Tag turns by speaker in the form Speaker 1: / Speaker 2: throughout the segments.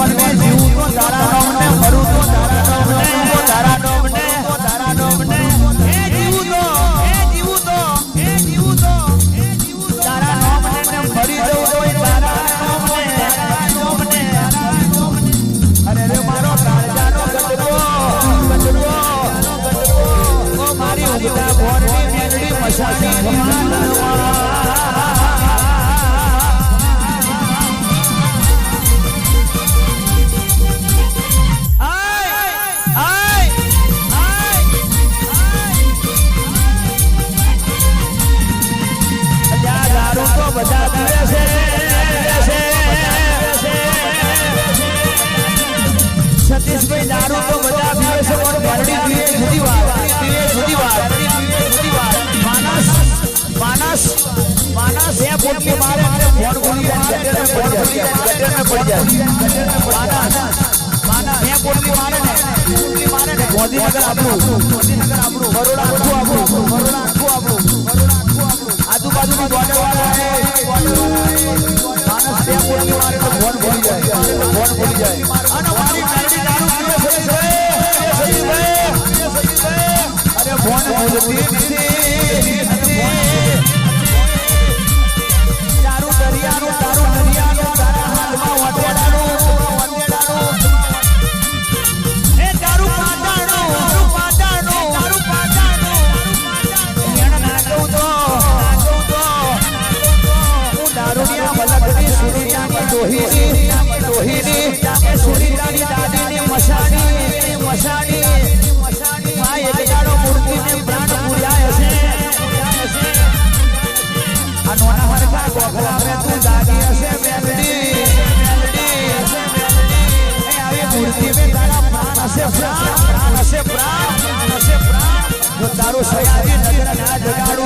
Speaker 1: con el yugo, la Gandhinagar આપણું ગાંધીનગર આપણું બરોડા આખું આપણું બરોડા આખું આપણું આજુબાજુની બોર્ડર ભૂલી જાય ફોન ભૂલી અરે ફોન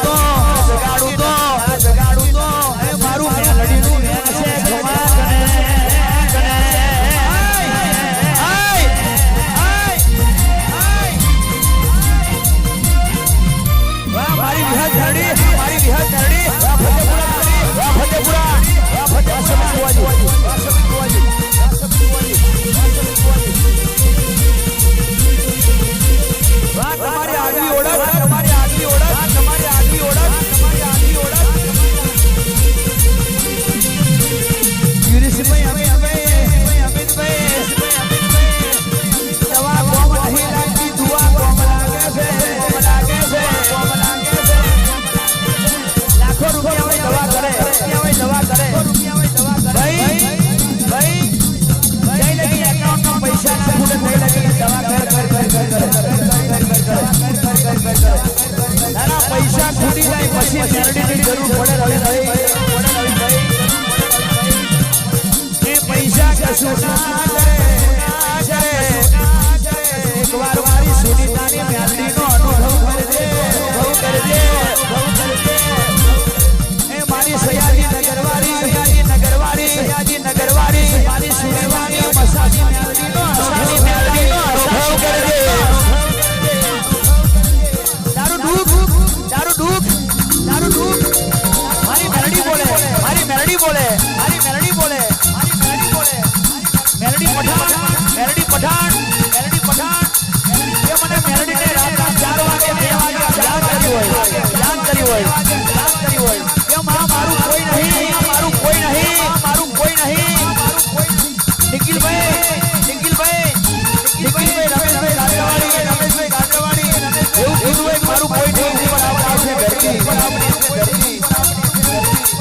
Speaker 1: Oh.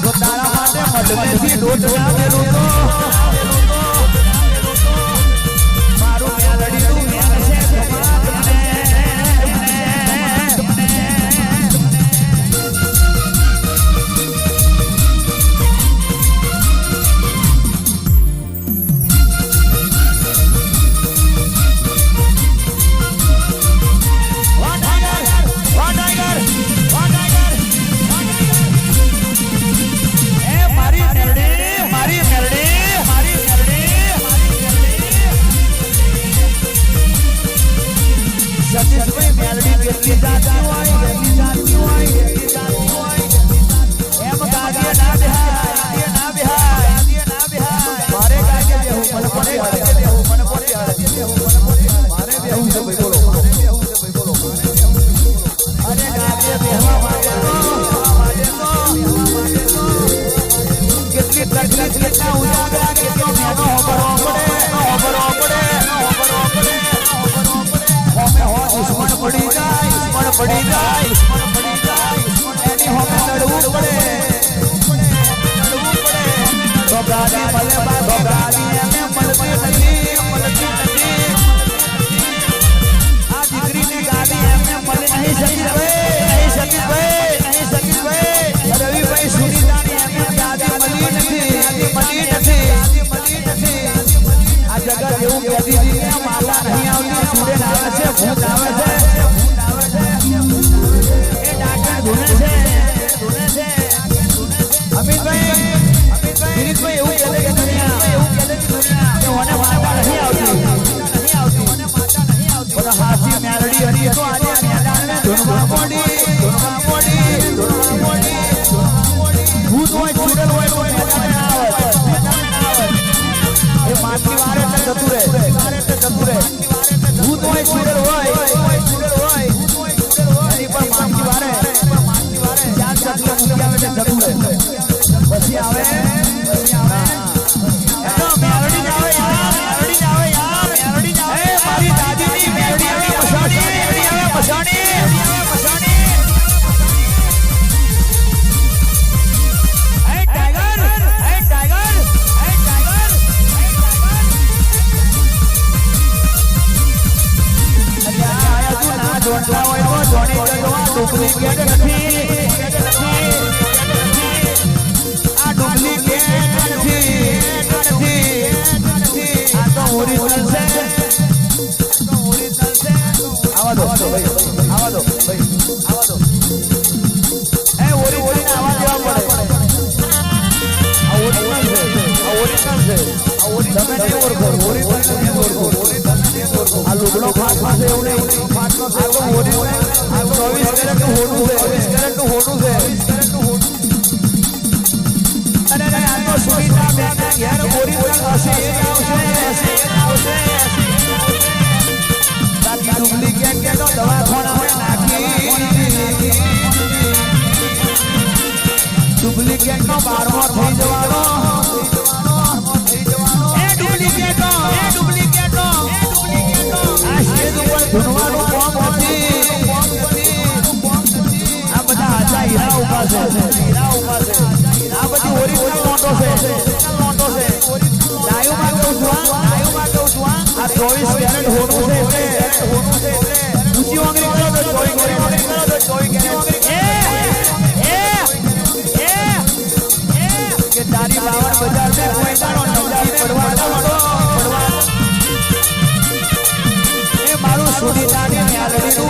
Speaker 1: ગોતાળા માટે મઢ મેથી દોઢ ના મેરું તો આવે છે પછી આવે પાસે તમે નહીં ઓળખો હોરી તમે નહીં ઓળખો આ લુગડો ફાટમાં છે એવું નહીં ફાટમાં છે એવું હોરી ચોવીસ કેરેટ નું હોનું છે ચોવીસ કેરેટ નું હોનું છે અરે આ તો સુવિધા બેન ઘેર હોરી હશે એ આવશે હશે આવશે બાકી ડુંગળી ક્યાં ક્યાં તો દવાખાના નાખી ડુપ્લિકેટ નો બારમો થઈ જવાનો આ બધા હાજા હીરા આ બધી ઓરી ઓરી નોટો છે.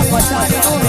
Speaker 1: 我下去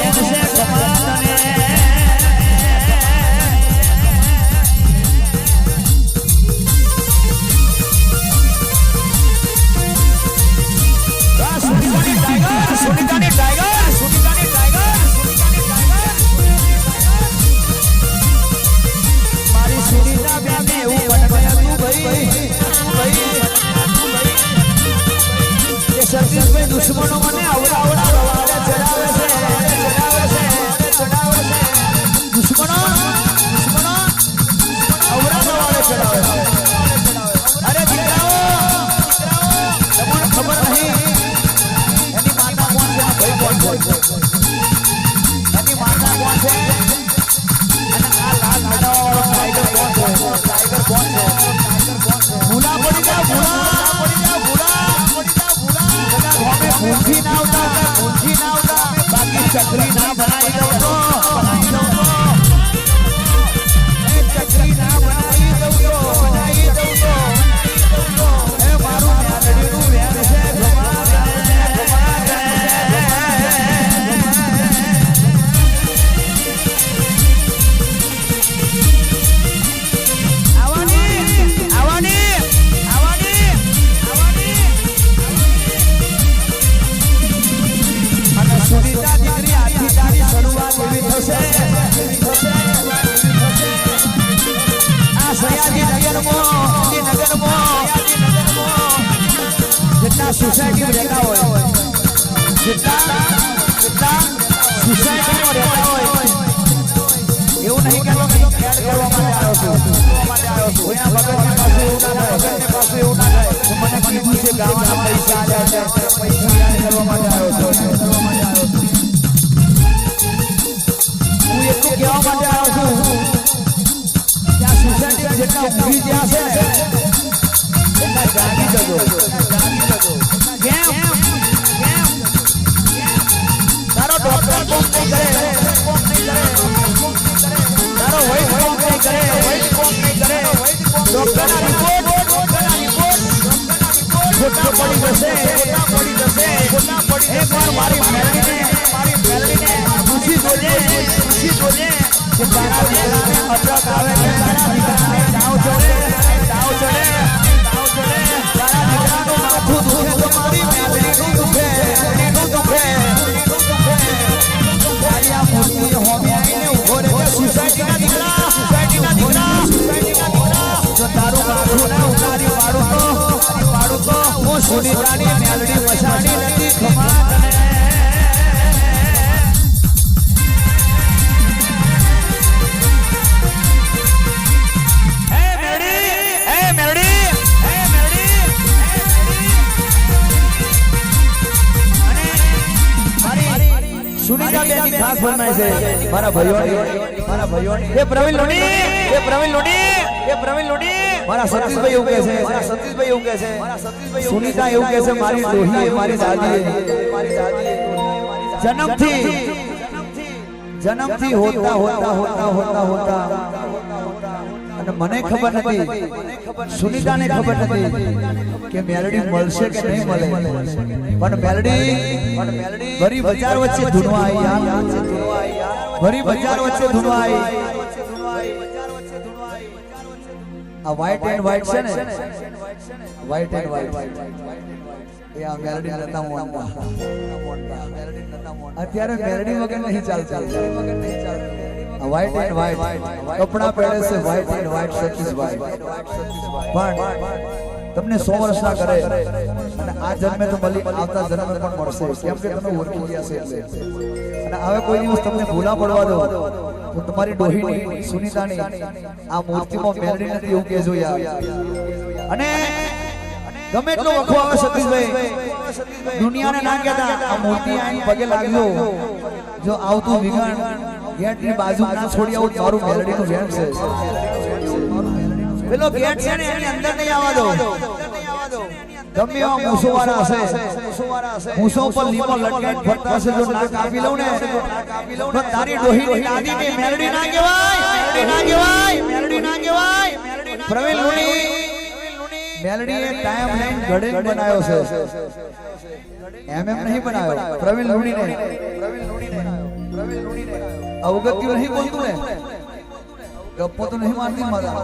Speaker 1: કોઈના ભગવાન પાસે એવું ના થાય ભગવાનને પાસે એવું ના થાય હું મને કીધું છે ગામના પૈસા આવ્યા છે પૈસા યાદ કરવા માટે આવ્યો છું કરવા માટે આવ્યો છું હું એટલું કહેવા માટે આવ્યો છું ત્યાં સોસાયટી જેટલા ઊભી જ્યાં છે એટલા જાગી જજો જાગી જજો કેમ તારો ડોક્ટર કોમ નહીં કરે તારો વૈદ કોમ નહીં કરે વૈદ ડોક્ટરના રિપોર્ટ પડી જશે પડી જશે ખોટા પડી એકવાર મારી મેલડીને મારી મેલડીને પૂછી જોજે અટક આવે તો હું સુનીતાની મેલડી મારી સુનીતા ખાસ ફરમાઈશ છે. મારા ભાઈઓની મારા ભાઈઓની એ પ્રવીણ લોડી એ પ્રવીણ લોડી એ પ્રવીણ લોડી મારા સતીશભાઈ એવું કહે છે. મારા સતીશભાઈ એવું કહે છે. મારા સતીશભાઈ સુનીતા એવું કહે છે મારી ડોહી મારી દાદી. મારી દાદી. જન્મથી. જન્મથી હોતા હોતા હોતા હોતા હોતા. અને મને ખબર નથી. સુનિતાને ખબર નથી કે મેલડી મળશે કે નહીં મળે. પણ મેલડી ભરી બજાર વચ્ચે ધૂનવા આવી. ભરી બજાર વચ્ચે ધૂનવા આવી. આ વ્હાઈટ એન્ડ વ્હાઈટ છે ને? વ્હાઈટ એન્ડ વ્હાઈટ અત્યારે મેલડી વગર નહીં ચાલતી. વ્હાઈટ એન્ડ વ્હાઈટ કપડા પહેરે છે વ્હાઈટ એન્ડ વ્હાઈટ સતીશભાઈ પણ તમને સો વર્ષના કરે અને આ જન્મે તો મળી આવતા જન્મ પણ મળશે. કેમ કે તમે ઓળખી ગયા છે અને હવે કોઈ દિવસ તમને ભૂલા પડવા દો. તો તમારી ડોહીની સુનીતાની આ મૂર્તિમાં મેલડી નથી એવું કે યાર. અને ગમે એટલો વખો આવે સતીશભાઈ. દુનિયાને ના કહેતા આ મોટી આઈ પગે લાગ્યો. જો આવતું વિગણ ગેટની બાજુ ના છોડી આવું તારું મેલડીનું વેણ છે. પેલો ગેટ છે ને એની અંદર નહીં આવવા દો. ગમે એવા મૂસો વાળા હશે. મૂસો પર લીમો લટકાઈને ફરતા હશે જો ના કાપી લઉં ને. તો તારી ડોહી ડોહીની દાદીની મેલડી ના કહેવાય. મેલડી ના કહેવાય. મેલડી ના કહેવાય. પ્રવીણ લુણી મેલડી એ ટાઈમ લાઈન ઘડે બનાવ્યો છે. એમ એમ નહીં બનાવ્યો. પ્રવીણ પ્રવીણ લુણીને. પ્રવીણ લુણીને. અવગત્યું નહીં બોલતું ને ગપ્પો તો નહીં મારતી માતા.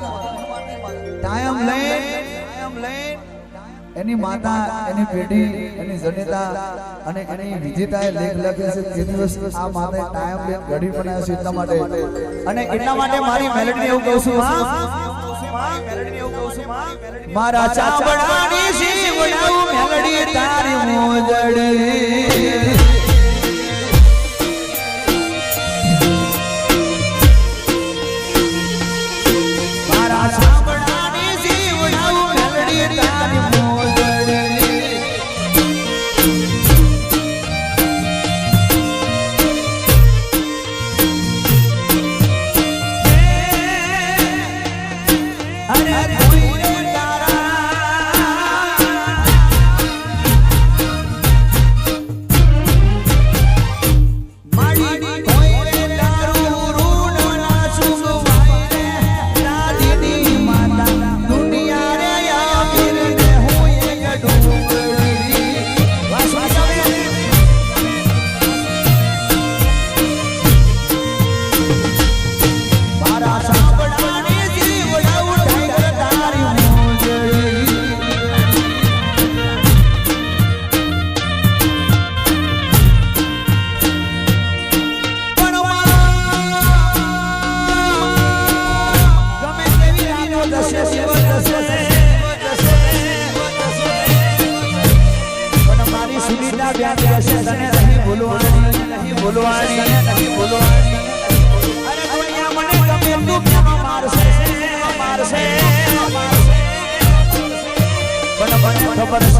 Speaker 1: ટાઈમ લાઈન ટાઈમ લાઈન એની માતા એની પેઢી એની જનેતા અને એની વિજેતાએ લેખ લખે છે. તે દિવસ આ માતાએ ટાઈમ ઘડી બનાવ્યો છે એટલા માટે. અને એટલા માટે મારી મેલેડી એવું કહું છું માં મારા ચાવડાની શિવડાવું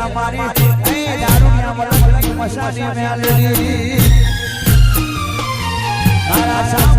Speaker 1: ના મારી એ દારૂ ના મળે મસાની મેલડી તારા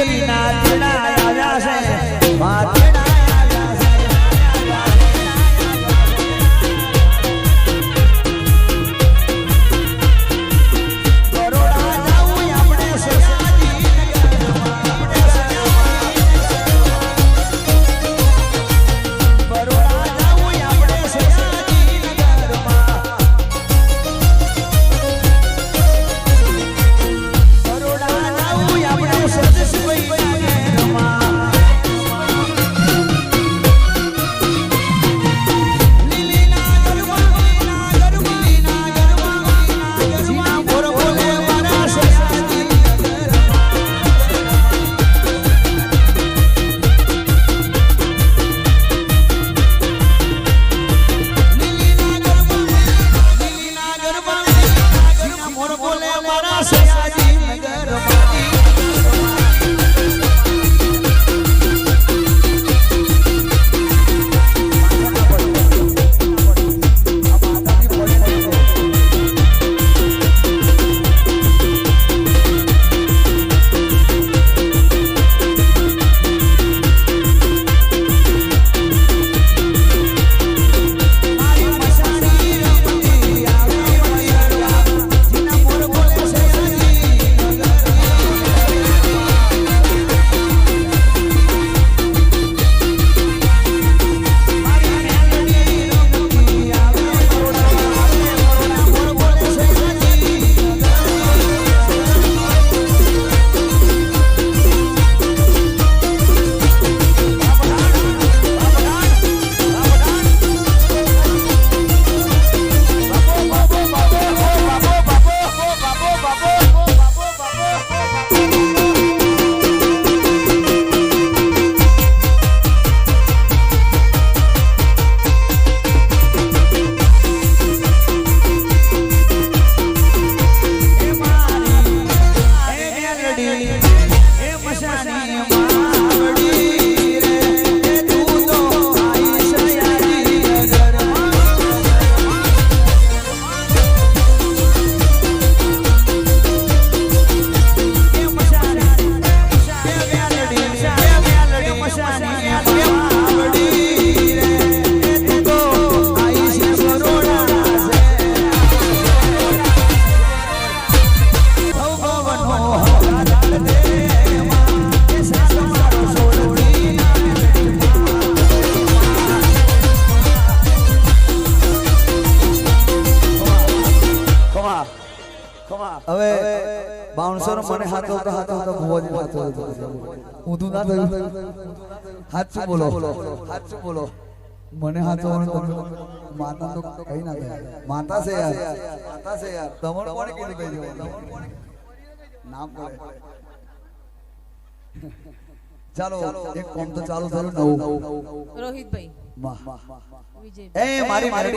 Speaker 1: વીરની ના આવ્યા છે. હાચું બોલો? હાચું બોલો? મને હાથો તમે માતા તો કઈ ના થાય માતા છે યાર. માતા છે યાર. તમણ કોણે કીધું કઈ દેવાનું? નામ પડે. ચાલો એક કોમ તો ચાલુ થયું નવું.
Speaker 2: રોહિતભાઈ.
Speaker 1: વાહ.
Speaker 2: વિજય
Speaker 1: એ મારી મારી